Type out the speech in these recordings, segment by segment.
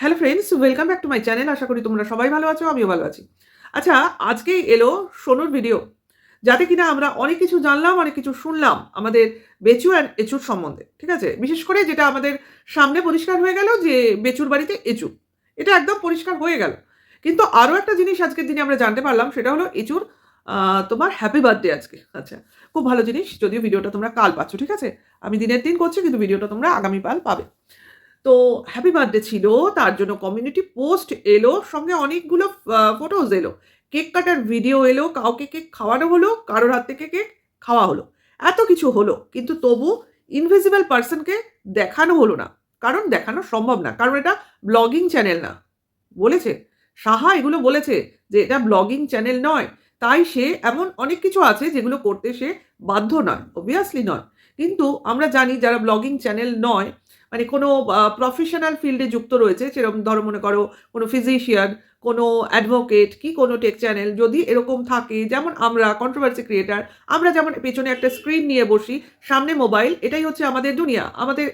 Hello friends welcome back to my channel আশা করি তোমরা সবাই ভালো আছো, আমিও ভালো আছি। আচ্ছা আজকেই এলো সোনুর ভিডিও যাতে কিনা আমরা অনেক কিছু জানলাম, অনেক কিছু শুনলাম আমাদের বেচু অ্যান্ড এচুর সম্বন্ধে, ঠিক আছে? বিশেষ করে যেটা আমাদের সামনে পরিষ্কার হয়ে গেল যে বেচুর বাড়িতে এচু। এটা একদম পরিষ্কার হয়ে গেল। কিন্তু আরও একটা জিনিস আজকের দিনে আমরা জানতে পারলাম, সেটা হলো এচুর তোমার হ্যাপি বার্থডে আজকে। আচ্ছা খুব ভালো জিনিস, যদিও ভিডিওটা তোমরা কাল পাচ্ছ, ঠিক আছে? আমি দিনের দিন করছি, কিন্তু ভিডিওটা তোমরা আগামীকাল পাবে। তো হ্যাপি বার্থডে ছিল, তার জন্য কমিউনিটি পোস্ট এলো, সঙ্গে অনেকগুলো ফটোজ এলো। কেক কাটার ভিডিও এলো, কাউকে কেক খাওয়ানো হলো, কারোর হাত থেকে কেক খাওয়া হলো। এত কিছু হলো, কিন্তু তবু ইনভিজিবল পার্সনকে দেখানো হলো না। কারণ দেখানো সম্ভব না, কারণ এটা ব্লগিং চ্যানেল না। বলেছে, সাহা এগুলো বলেছে যে এটা ব্লগিং চ্যানেল নয়। তাই সে এমন অনেক কিছু আছে যেগুলো করতে সে বাধ্য নয় অবভিয়াসলি নয়। কিন্তু আমরা জানি যারা ব্লগিং চ্যানেল নয় মানে কোনো প্রফেশনাল ফিল্ডে যুক্ত রয়েছে, সেরকম ধরো মনে করো কোনো ফিজিশিয়ান কোনো অ্যাডভোকেট কি কোনো টেক চ্যানেল যদি এরকম থাকে, যেমন আমরা কন্ট্রোভার্সি ক্রিয়েটার আমরা যেমন পেছনে একটা স্ক্রিন নিয়ে বসি, সামনে মোবাইল এটাই হচ্ছে আমাদের দুনিয়া। আমাদের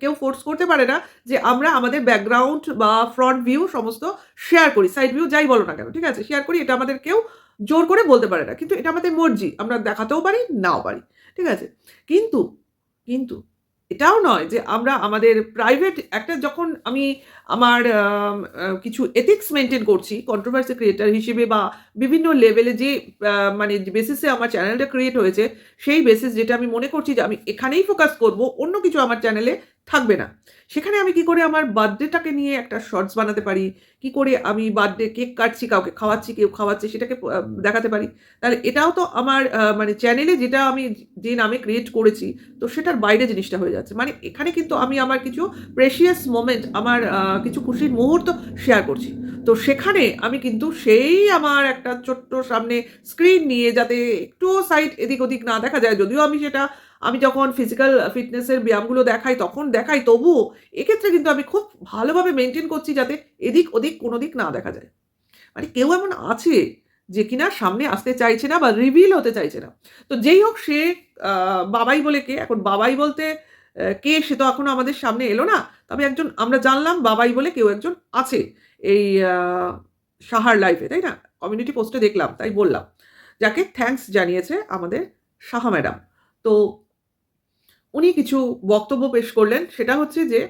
কেউ ফোর্স করতে পারে না যে আমরা আমাদের ব্যাকগ্রাউন্ড বা ফ্রন্ট ভিউ সমস্ত শেয়ার করি সাইড ভিউ যাই বলো না কেন, ঠিক আছে? শেয়ার করি, এটা আমাদের কেউ জোর করে বলতে পারে না। কিন্তু এটা আমাদের মর্জি, আমরা দেখাতেও পারি, নাও পারি, ঠিক আছে? কিন্তু কিন্তু এটাও নয় যে আমরা আমাদের প্রাইভেট একটা যখন আমি আমার কিছু এথিক্স মেনটেন করছি কন্ট্রোভার্সি ক্রিয়েটার হিসেবে বা বিভিন্ন লেভেলে যে মানে বেসিসে আমার চ্যানেলটা ক্রিয়েট হয়েছে, সেই বেসিস যেটা আমি মনে করছি যে আমি এখানেই ফোকাস করব, অন্য কিছু আমার চ্যানেলে থাকবে না। সেখানে আমি কি করে আমার বার্থডেটাকে নিয়ে একটা শর্টস বানাতে পারি? কি করে আমি বার্থডে কেক কাটছি, কাউকে খাওয়াচ্ছি, কেউ খাওয়াচ্ছে, সেটাকে দেখাতে পারি? তাহলে এটাও তো আমার মানে চ্যানেলে যেটা আমি যে নামে ক্রিয়েট করেছি, তো সেটার বাইরে জিনিসটা হয়ে যাচ্ছে। মানে এখানে কিন্তু আমি আমার কিছু প্রেশিয়াস মোমেন্ট আমার কিছু খুশির মুহূর্ত শেয়ার করছি। তো সেখানে আমি কিন্তু সেই আমার একটা ছোট্ট সামনে স্ক্রিন নিয়ে যাতে একটু সাইড এদিক ওদিক না দেখা যায়, যদিও আমি সেটা আমি যখন ফিজিক্যাল ফিটনেসের ব্যায়ামগুলো দেখাই, তখন দেখাই তবুও এক্ষেত্রে কিন্তু আমি খুব ভালোভাবে মেনটেন করছি যাতে এদিক ওদিক কোনো দিক না দেখা যায়। মানে কেউ এমন আছে যে কিনা সামনে আসতে চাইছে না বা রিভিল হতে চাইছে না। তো যেই হোক সে বাবাই বলে কে, এখন বাবাই বলতে কে সে তো এখনও আমাদের সামনে এলো না। তবে একজন, আমরা জানলাম বাবাই বলে কেউ একজন আছে এই সাহার লাইফে তাই না? কমিউনিটি পোস্টে দেখলাম, তাই বললাম। যাকে থ্যাঙ্কস জানিয়েছে আমাদের সাহা ম্যাডাম তো উনি কিছু বক্তব্য পেশ করলেন। সেটা হচ্ছে যে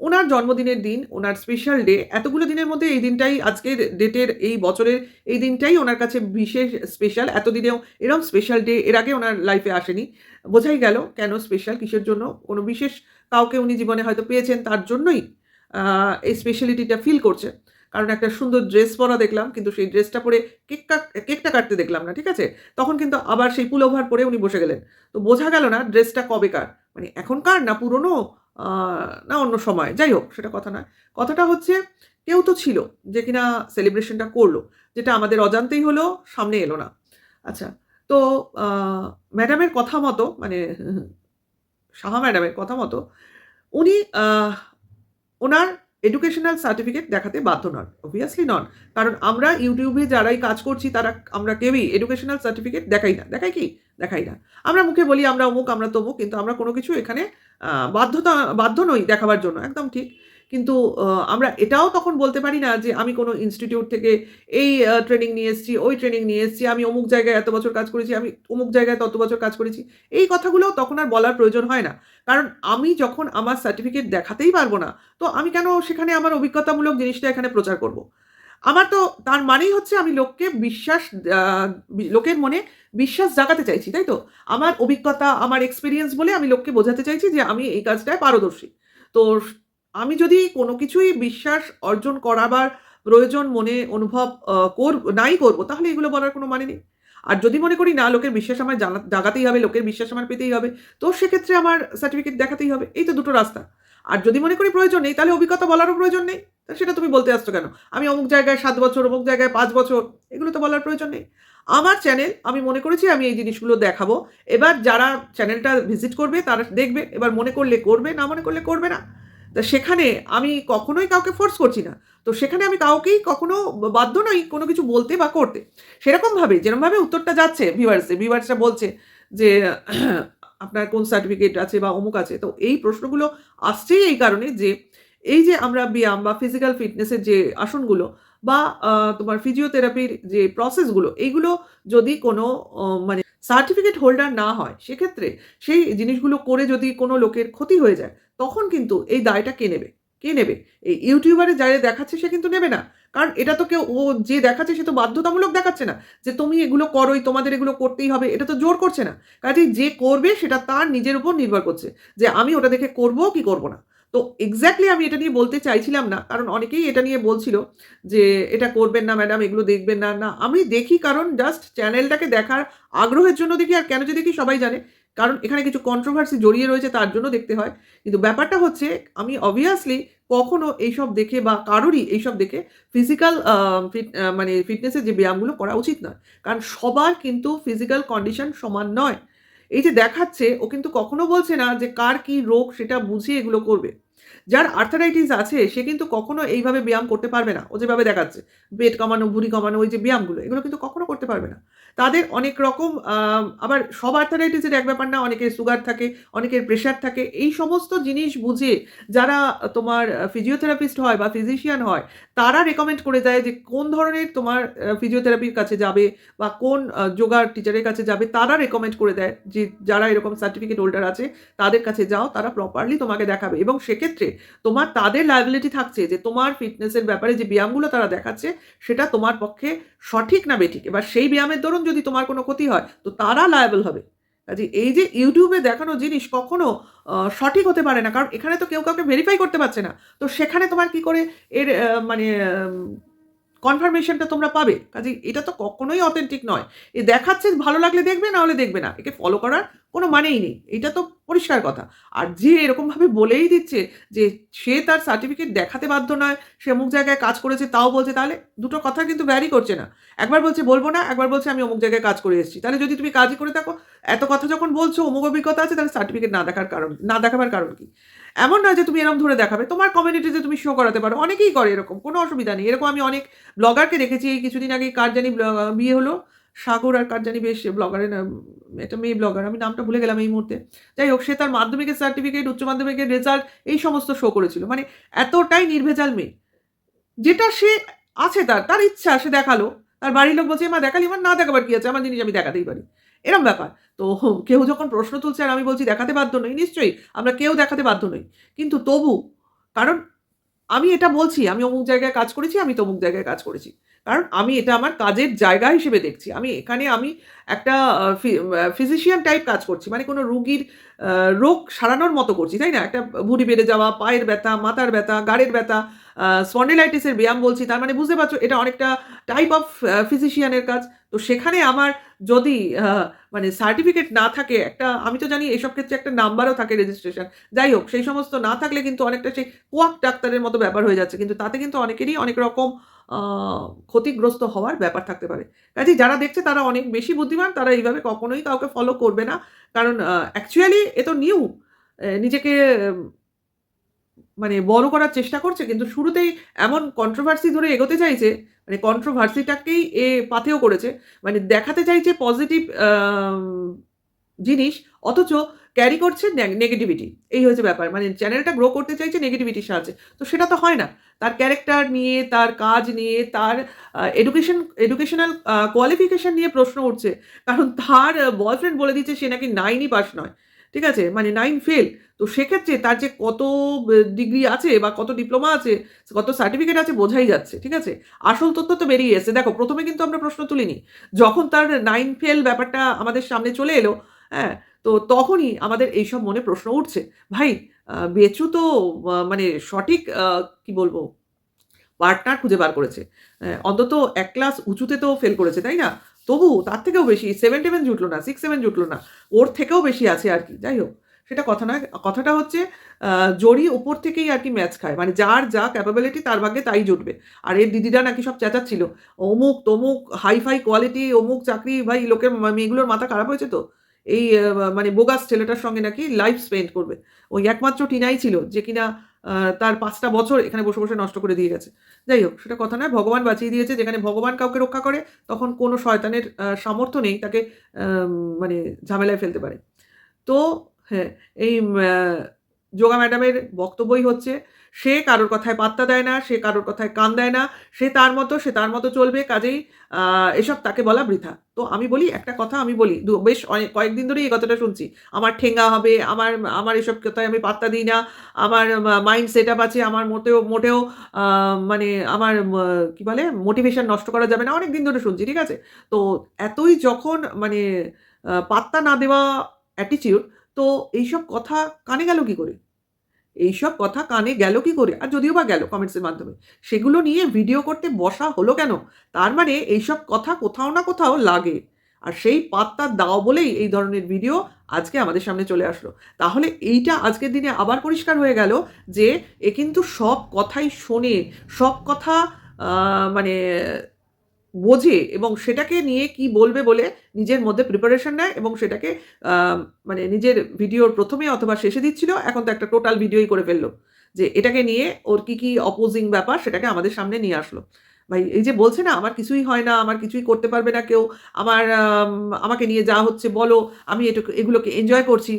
ওনার জন্মদিনের দিন ওনার স্পেশাল ডে এতগুলো দিনের মধ্যে এই দিনটাই, আজকের ডেটের এই বছরের এই দিনটাই ওনার কাছে বিশেষ স্পেশাল এতদিনেও এরকম স্পেশাল ডে এর আগে ওনার লাইফে আসেনি। বোঝাই গেল কেন স্পেশাল কিসের জন্য? কোনো বিশেষ কাউকে উনি জীবনে হয়তো পেয়েছেন, তার জন্যই এই স্পেশালিটিটা ফিল করছে। কারণ একটা সুন্দর ড্রেস পরা দেখলাম, কিন্তু সেই ড্রেসটা পরে কেক কাট কেকটা কাটতে দেখলাম না, ঠিক আছে? তখন কিন্তু আবার সেই পুল ওভার পরে উনি বসে গেলেন। তো বোঝা গেল না ড্রেসটা কবেকার মানে এখনকার না পুরনো না অন্য সময়? যাই হোক, সেটা কথা নয়। কথাটা হচ্ছে, কেউ তো ছিল যে কিনা সেলিব্রেশনটা করল, যেটা আমাদের অজান্তেই হলো, সামনে এলো না। আচ্ছা তো ম্যাডামের কথা মতো মানে সাহা ম্যাডামের কথা মতো, উনি ওনার এডুকেশনাল সার্টিফিকেট দেখাতে বাধ্য নন অবভিয়াসলি নন। কারণ আমরা ইউটিউবে যারাই কাজ করছি, তারা, আমরা কেউই এডুকেশনাল সার্টিফিকেট দেখাই না। দেখাই কি? দেখাই না। আমরা মুখে বলি, আমরা অমুক, আমরা তমুক, কিন্তু আমরা কোনো কিছু এখানে বাধ্যতা, বাধ্য নই দেখাবার জন্য। একদম ঠিক। কিন্তু আমরা এটাও তখন বলতে পারি না যে আমি কোনো ইনস্টিটিউট থেকে এই ট্রেনিং নিয়ে এসেছি, ওই ট্রেনিং নিয়ে এসেছি, আমি অমুক জায়গায় এত বছর কাজ করেছি, আমি অমুক জায়গায় তত বছর কাজ করেছি। এই কথাগুলো তখন আর বলার প্রয়োজন হয় না। কারণ আমি যখন আমার সার্টিফিকেট দেখাতেই পারব না, তো আমি কেন সেখানে আমার অভিজ্ঞতামূলক জিনিসটা এখানে প্রচার করব। আমার তো তার মানেই হচ্ছে আমি লোককে বিশ্বাস লোকের মনে বিশ্বাস জাগাতে চাইছি, তাই তো? আমার অভিজ্ঞতা, আমার এক্সপিরিয়েন্স বলে আমি লোককে বোঝাতে চাইছি যে আমি এই কাজটায় পারদর্শী। তো আমি যদি কোনো কিছুই বিশ্বাস অর্জন করাবার প্রয়োজন মনে অনুভব কর, নাই করব, তাহলে এগুলো বলার কোনো মানে নেই। আর যদি মনে করি, না, লোকের বিশ্বাস আমার জাগাতেই হবে, লোকের বিশ্বাস আমার পেতেই হবে, তো সেক্ষেত্রে আমার সার্টিফিকেট দেখাতেই হবে। এই তো দুটো রাস্তা। আর যদি মনে করি প্রয়োজন নেই, তাহলে অভিজ্ঞতা বলারও প্রয়োজন নেই। সেটা তুমি বলতে আসছো কেন? আমি অমুক জায়গায় সাত বছর, অমুক জায়গায় পাঁচ বছর, এগুলো তো বলার প্রয়োজন নেই। আমার চ্যানেল আমি মনে করেছি আমি এই জিনিসগুলো দেখাবো। এবার যারা চ্যানেলটা ভিজিট করবে, তারা দেখবে, এবার মনে করলে করবে, না মনে করলে করবে না। তা সেখানে আমি কখনোই কাউকে ফোর্স করছি না। তো সেখানে আমি কাউকেই কখনো বাধ্য নই কোনো কিছু বলতে বা করতে। সেরকমভাবে যেরকমভাবে উত্তরটা যাচ্ছে ভিভার্সে ভিভার্সটা বলছে যে, আপনার কোন সার্টিফিকেট আছে বা অমুক আছে। তো এই প্রশ্নগুলো আসছেই এই কারণে যে, এই যে আমরা ব্যায়াম বা ফিজিক্যাল ফিটনেসের যে আসনগুলো বা তোমার ফিজিওথেরাপির যে প্রসেসগুলো এইগুলো যদি কোনো মানে সার্টিফিকেট হোল্ডার না হয়, সেক্ষেত্রে সেই জিনিসগুলো করে যদি কোনো লোকের ক্ষতি হয়ে যায়, তখন কিন্তু এই দায়টা কে নেবে? কে নেবে? এই ইউটিউবারে যারা দেখাচ্ছে সে কিন্তু নেবে না। কারণ এটা তো কেউ, ও যে দেখাচ্ছে সে তো বাধ্যতামূলক দেখাচ্ছে না, যে তুমি এগুলো করোই, তোমাদের এগুলো করতেই হবে, এটা তো জোর করছে না। কাজেই যে করবে সেটা তার নিজের উপর নির্ভর করছে, যে আমি ওটা দেখে করব কি করব না। তো এক্স্যাক্টলি আমি এটা নিয়ে বলতে চাইছিলাম না, কারণ অনেকেই এটা নিয়ে বলছিল যে এটা করবেন না ম্যাডাম এগুলো দেখবেন না না, আমি দেখি কারণ জাস্ট চ্যানেলটাকে দেখার আগ্রহের জন্য দেখি, আর কেন যে দেখি সবাই জানে, কারণ এখানে কিছু কন্ট্রোভার্সি জড়িয়ে রয়েছে তার জন্য দেখতে হয়, কিন্তু ব্যাপারটা হচ্ছে আমি অবভিয়াসলি কখনো এইসব দেখে বা কারোরই এইসব দেখে ফিজিক্যাল ফিট মানে ফিটনেসের যে ব্যায়ামগুলো করা উচিত নয়, কারণ সবার কিন্তু ফিজিক্যাল কন্ডিশন সমান নয়। এই যে দেখাচ্ছে, ও কিন্তু কখনো বলছে না যে কার কি রোগ সেটা বুঝিয়ে এগুলো করবে। যার আর্থারাইটিস আছে, সে কিন্তু কখনো এইভাবে ব্যায়াম করতে পারবে না। ও যেভাবে দেখাচ্ছে পেট কমানো, ভুঁড়ি কমানো, ওই যে ব্যায়ামগুলো, এগুলো কিন্তু কখনো করতে পারবে না। তাদের অনেক রকম আবার সব আর্থারাইটিসের এক ব্যাপার না, অনেকের সুগার থাকে, অনেকের প্রেশার থাকে, এই সমস্ত জিনিস বুঝে যারা তোমার ফিজিওথেরাপিস্ট হয় বা ফিজিশিয়ান হয়, তারা রেকমেন্ড করে দেয় যে কোন ধরনের তোমার ফিজিওথেরাপির কাছে যাবে বা কোন যোগার টিচারের কাছে যাবে, তারা রেকমেন্ড করে দেয় যে যারা এরকম সার্টিফিকেট হোল্ডার আছে, তাদের কাছে যাও, তারা প্রপারলি তোমাকে দেখাবে। এবং সেক্ষেত্রে তোমার, তাদের লাইবিলিটি থাকছে যে তোমার ফিটনেসের ব্যাপারে যে ব্যায়ামগুলো তারা দেখাচ্ছে, সেটা তোমার পক্ষে সঠিক না বেঠিক। এবার সেই ব্যায়ামের দরুন যদি তোমার কোনো ক্ষতি হয়, তো তারা লায়াবল হবে। কাজে এই যে ইউটিউবে দেখানো জিনিস কখনো সঠিক হতে পারে না। কারণ এখানে তো কেউ কাউকে ভেরিফাই করতে পারছে না। তো সেখানে তোমার কি করে এর মানে কনফার্মেশনটা তোমরা পাবে। কাজে এটা তো কখনোই অথেন্টিক নয়। এ দেখাচ্ছে, ভালো লাগলে দেখবে, না হলে দেখবে না। একে ফলো করার কোনো মানেই নেই। এটা তো পরিষ্কার কথা। আর যে এরকমভাবে বলেই দিচ্ছে যে সে তার সার্টিফিকেট দেখাতে বাধ্য নয়, সে অমুক জায়গায় কাজ করেছে, তাও বলছে, তাহলে দুটো কথা কিন্তু ভ্যারি করছে না। একবার বলছে, বলব না একবার বলছে, আমি অমুক জায়গায় কাজ করে এসেছি। তাহলে যদি তুমি কাজই করে থাকো, এত কথা যখন বলছো, অমুক অভিজ্ঞতা আছে, তাহলে সার্টিফিকেট না দেখার কারণ, না দেখাবার কারণ কি? এমন নয় যে তুমি এরকম ধরে দেখাবে, তোমার কমিউনিটিতে তুমি শো করাতে পারো, অনেকেই করে এরকম, কোনো অসুবিধা নেই। এরকম আমি অনেক ব্লগারকে দেখেছি, এই কিছুদিন আগে কার জানি বিয়ে হলো, সাগর আর কার জানি বেশ ব্লগারের একটা মেয়ে ব্লগার আমি নামটা ভুলে গেলাম এই মুহূর্তে। যাই হোক, সে তার মাধ্যমিকের সার্টিফিকেট উচ্চ মাধ্যমিকের রেজাল্ট এই সমস্ত শো করেছিল। মানে এতটাই নির্ভেজাল মেয়ে। যেটা সে আছে তার তার ইচ্ছা, সে দেখাল। তার বাড়ির লোক বলছে মা, দেখালি? আমার না দেখাবার কি আছে? আমার জিনিস আমি দেখাতেই পারি। এরম ব্যাপার। তো কেউ যখন প্রশ্ন তুলছে আর আমি বলছি দেখাতে বাধ্য নই, নিশ্চয়ই আমরা কেউ দেখাতে বাধ্য নই। কিন্তু তবু, কারণ আমি এটা বলছি, আমি অমুক জায়গায় কাজ করেছি, আমি তমুক জায়গায় কাজ করেছি। কারণ আমি এটা আমার কাজের জায়গা হিসেবে দেখছি। আমি এখানে আমি একটা ফিজিশিয়ান টাইপ কাজ করছি। মানে কোনো রুগীর রোগ সারানোর মতো করছি, তাই না? একটা ভুঁড়ি বেড়ে যাওয়া, পায়ের ব্যথা, মাথার ব্যথা, গাড়ের ব্যথা স্পন্ডিলাইটিসের ব্যায়াম বলছি, তার মানে বুঝতে পারছ, এটা অনেকটা টাইপ অফ ফিজিশিয়ানের কাজ। তো সেখানে আমার যদি মানে সার্টিফিকেট না থাকে, একটা, আমি তো জানি এসব ক্ষেত্রে একটা নাম্বারও থাকে রেজিস্ট্রেশন যাই হোক, সেই সমস্ত না থাকলে কিন্তু অনেকটা সেই কোয়াক ডাক্তারের মতো ব্যাপার হয়ে যাচ্ছে, কিন্তু তাতে কিন্তু অনেকেরই অনেক রকম ক্ষতিগ্রস্ত হওয়ার ব্যাপার থাকতে পারে। কাজে যারা দেখছে তারা অনেক বেশি বুদ্ধিমান, তারা এইভাবে কখনোই কাউকে ফলো করবে না। কারণ অ্যাকচুয়ালি এ তো নিউ নিজেকে মানে বড় করার চেষ্টা করছে, কিন্তু শুরুতেই এমন কন্ট্রোভার্সি ধরে এগোতে চাইছে মানে কন্ট্রোভার্সিটাকেই এ পাথেও করেছে। মানে দেখাতে চাইছে পজিটিভ জিনিস, অথচ ক্যারি করছে নেগেটিভিটি এই হয়েছে ব্যাপার। মানে চ্যানেলটা গ্রো করতে চাইছে নেগেটিভিটির সাহায্যে। তো সেটা তো হয় না। তার ক্যারেক্টার নিয়ে, তার কাজ নিয়ে, তার এডুকেশন এডুকেশনাল কোয়ালিফিকেশন নিয়ে প্রশ্ন উঠছে। কারণ তার বয়ফ্রেন্ড বলে দিচ্ছে সে নাকি নাইনই পাস নয়। ঠিক আছে? মানে নাইন ফেল তো সেক্ষেত্রে তার যে কত ডিগ্রি আছে বা কত ডিপ্লোমা আছে, কত সার্টিফিকেট আছে বোঝাই যাচ্ছে, ঠিক আছে? আসল তথ্য তো বেরিয়ে এসে দেখো, প্রথমে কিন্তু আমরা প্রশ্ন তুলিনি। যখন তার নাইন ফেল ব্যাপারটা আমাদের সামনে চলে এলো হ্যাঁ তো তখনই আমাদের এইসব মনে প্রশ্ন উঠছে। ভাই বেচু তো মানে সঠিক কি বলব পার্টনার খুঁজে বার করেছে। অন্তত এক ক্লাস উঁচুতে তো ফেল করেছে, তাই না? তবু তার থেকেও বেশি সেভেন টেভেন জুটলো না সিক্স সেভেন জুটলো না, ওর থেকেও বেশি আছে আর কি, যাই হোক। সেটা কথা নয়, কথাটা হচ্ছে জড়ি উপর থেকেই আর কি ম্যাচ খায় মানে যার যা ক্যাপাবিলিটি তার ভাগ্যে তাই জুটবে। আর এর দিদিরা নাকি সব চেঁচাচ্ছিল, অমুক তমুক হাই ফাই কোয়ালিটি অমুক চাকরি, ভাই লোকের মেয়েগুলোর মাথা খারাপ হয়েছে তো? এই মানে বোগাস ছেলেটার সঙ্গে নাকি লাইফ স্পেন্ড করবে। ওই একমাত্র টিনাই ছিল যে কিনা তার পাঁচটা বছর এখানে বসে বসে নষ্ট করে দিয়ে গেছে। যাই হোক, সেটা কথা নয়। ভগবান বাঁচিয়ে দিয়েছে। যেখানে ভগবান কাউকে রক্ষা করে, তখন কোনো শয়তানের সামর্থ্য নেই তাকে মানে ঝামেলায় ফেলতে পারে। তো হ্যাঁ এই যোগা ম্যাডামের বক্তব্যই হচ্ছে, সে কারোর কথায় পাত্তা দেয় না, সে কারোর কথায় কান দেয় না, সে তার মতো, সে তার মতো চলবে, কাজেই এসব তাকে বলা বৃথা। তো আমি বলি একটা কথা আমি বলি বেশ অনেক, কয়েকদিন ধরেই এই কথাটা শুনছি, আমার ঠেঙ্গা হবে, আমার আমার এসব কথায় আমি পাত্তা দিই না, আমার মাইন্ড সেট আপ আছে, আমার মোটেও মোটেও মানে আমার কি বলে মোটিভেশন নষ্ট করা যাবে না অনেক দিন ধরে শুনছি, ঠিক আছে? তো এতই যখন মানে পাত্তা না দেওয়া অ্যাটিটিউড তো এইসব কথা কানে গেল কি করে? এইসব কথা কানে গেল কি করে? আর যদিও বা গেল কমেন্টসের মাধ্যমে। সেগুলো নিয়ে ভিডিও করতে বসা হলো কেন? তার মানে এইসব কথা কোথাও না কোথাও লাগে। আর সেই পাত্তা দাও বলেই এই ধরনের ভিডিও আজকে আমাদের সামনে চলে আসলো। তাহলে এইটা আজকের দিনে আবার পরিষ্কার হয়ে গেল যে এ কিন্তু সব কথাই শোনে। সব কথা মানে বোঝে এবং সেটাকে নিয়ে কি বলবে বলে নিজের মধ্যে প্রিপারেশন নেয় এবং সেটাকে মানে নিজের ভিডিওর প্রথমে অথবা শেষে দিচ্ছিল, এখন তো একটা টোটাল ভিডিওই করে ফেলল। যে এটাকে নিয়ে ওর কি কি অপোজিং ব্যাপার সেটাকে আমাদের সামনে নিয়ে আসলো। ভাই, এই যে বলছে না, আমার কিছুই হয় না, আমার কিছুই করতে পারবে না কেউ, আমার আমাকে নিয়ে যা হচ্ছে বলো, আমি এটুকু, এগুলোকে এনজয় করছি।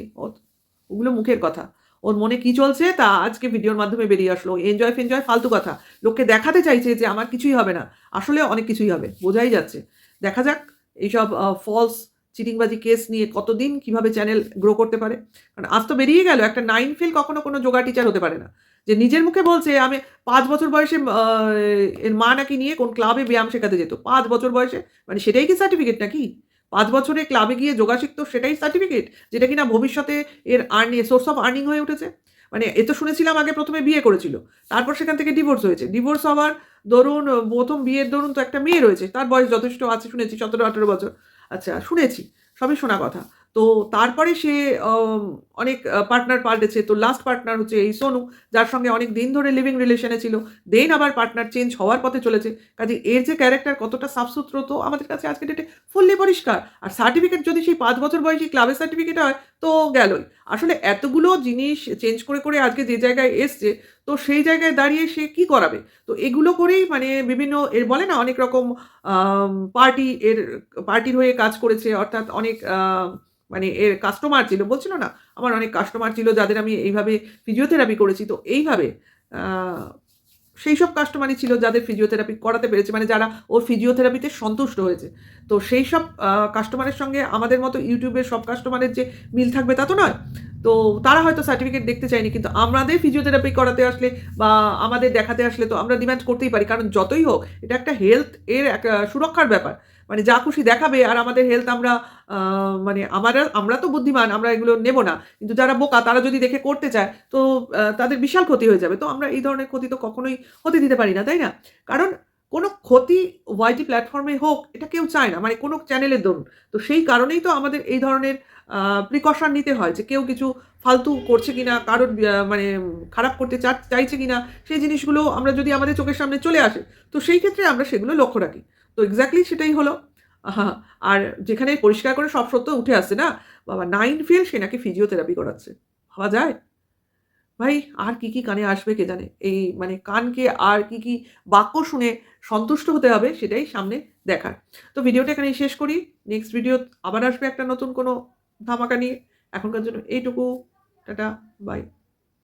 ওগুলো মুখের কথা। ওর মনে কি চলছে? তা আজকে ভিডিওর মাধ্যমে বেরিয়ে আসলো। এনজয় ফেনজয় ফালতু কথা। লোককে দেখাতে চাইছে যে আমার কিছুই হবে না। আসলে অনেক কিছুই হবে। বোঝাই যাচ্ছে। দেখা যাক এইসব ফলস চিটিংবাজি কেস নিয়ে কতদিন কীভাবে চ্যানেল গ্রো করতে পারে। কারণ আজ তো বেরিয়ে গেল। একটা নাইন ফেল কখনো কোনো যোগা টিচার হতে পারে না। যে নিজের মুখে বলছে, আমি পাঁচ বছর বয়সে এর মা নাকি নিয়ে কোন ক্লাবে ব্যায়াম শেখাতে যেত? পাঁচ বছর বয়সে? মানে সেটাই কি সার্টিফিকেট নাকি? পাঁচ বছরে ক্লাবে গিয়ে যোগা শিখতো সেটাই সার্টিফিকেট যেটা কিনা ভবিষ্যতে এর আর্নি সোর্স অফ আর্নিং হয়ে উঠেছে। মানে এ তো শুনেছিলাম আগে প্রথমে বিয়ে করেছিল, তারপর সেখান থেকে ডিভোর্স হয়েছে। ডিভোর্স হওয়ার ধরুন প্রথম বিয়ের ধরুন তো একটা মেয়ে রয়েছে, তার বয়স যথেষ্ট আছে, শুনেছি, সতেরো আঠেরো বছর। আচ্ছা শুনেছি, সবই শোনা কথা। তো তারপরে সে অনেক পার্টনার পাল্টেছে। তো লাস্ট পার্টনার হচ্ছে এই সোনু, যার সঙ্গে অনেক দিন ধরে লিভিং রিলেশনে ছিল। দেন আবার পার্টনার চেঞ্জ হওয়ার পথে চলেছে। কাজে এর যে ক্যারেক্টার কতটা সাফসুত্র তো আমাদের কাছে আজকে ডেটে ফুললি পরিষ্কার। আর সার্টিফিকেট যদি সেই পাঁচ বছর বয়সী ক্লাবের সার্টিফিকেট হয়, তো গেলই। আসলে এতগুলো জিনিস চেঞ্জ করে করে আজকে যে জায়গায় এসছে, তো সেই জায়গায় দাঁড়িয়ে সে কি করাবে? তো এগুলো করেই মানে বিভিন্ন, এর বলে না অনেক রকম পার্টি এর পার্টির হয়ে কাজ করেছে। অর্থাৎ অনেক মানে এর কাস্টমার ছিল, বলছিল না, আমার অনেক কাস্টমার ছিল যাদের আমি এইভাবে ফিজিওথেরাপি করেছি। তো এইভাবে সেই সব কাস্টমারই ছিল যাদের ফিজিওথেরাপি করাতে পেরেছে মানে যারা ওর ফিজিওথেরাপিতে সন্তুষ্ট হয়েছে। তো সেই সব কাস্টমারের সঙ্গে আমাদের মতো ইউটিউবের সব কাস্টমারের যে মিল থাকবে তা তো নয়। তো তারা হয়তো সার্টিফিকেট দেখতে চায়নি, কিন্তু আমাদের ফিজিওথেরাপি করাতে আসলে বা আমাদের দেখাতে আসলে তো আমরা ডিমান্ড করতেই পারি, কারণ যতই হোক এটা একটা হেলথ এর একটা সুরক্ষার ব্যাপার। মানে যা খুশি দেখাবে আর আমাদের হেলথ আমরা মানে আমরা আমরা তো বুদ্ধিমান, আমরা এগুলো নেব না। কিন্তু যারা বোকা, তারা যদি দেখে করতে চায়, তো তাদের বিশাল ক্ষতি হয়ে যাবে। তো আমরা এই ধরনের ক্ষতি তো কখনোই হতে দিতে পারি না, তাই না? কারণ কোনো ক্ষতি ওয়াইটি প্ল্যাটফর্মে হোক, এটা কেউ চায় না। মানে কোনো চ্যানেলের দরুন তো সেই কারণেই তো আমাদের এই ধরনের প্রিকশন নিতে হয় যে কেউ কিছু ফালতু করছে কিনা কারোর মানে খারাপ করতে চা- চাইছে কিনা, সেই জিনিসগুলো আমরা যদি আমাদের চোখের সামনে চলে আসে, তো সেই ক্ষেত্রে আমরা সেগুলো লক্ষ্য রাখি। তো এক্স্যাক্টলি সেটাই হলো। আর যেখানে পরিষ্কার করে সব সত্য উঠে আসছে না, বাবা নাইন ফেল সে নাকি ফিজিওথেরাপি করাচ্ছে। ভাবা যায়? ভাই, আর কি কি কানে আসবে কে জানে? এই মানে কানকে আর কি কি বাক্য শুনে সন্তুষ্ট হতে হবে সেটাই সামনে দেখার। তো ভিডিওটা এখানেই শেষ করি। নেক্সট ভিডিও আবার আসবে একটা নতুন কোনো ধামাকা নিয়ে। এখনকার জন্য এইটুকু। Tata bye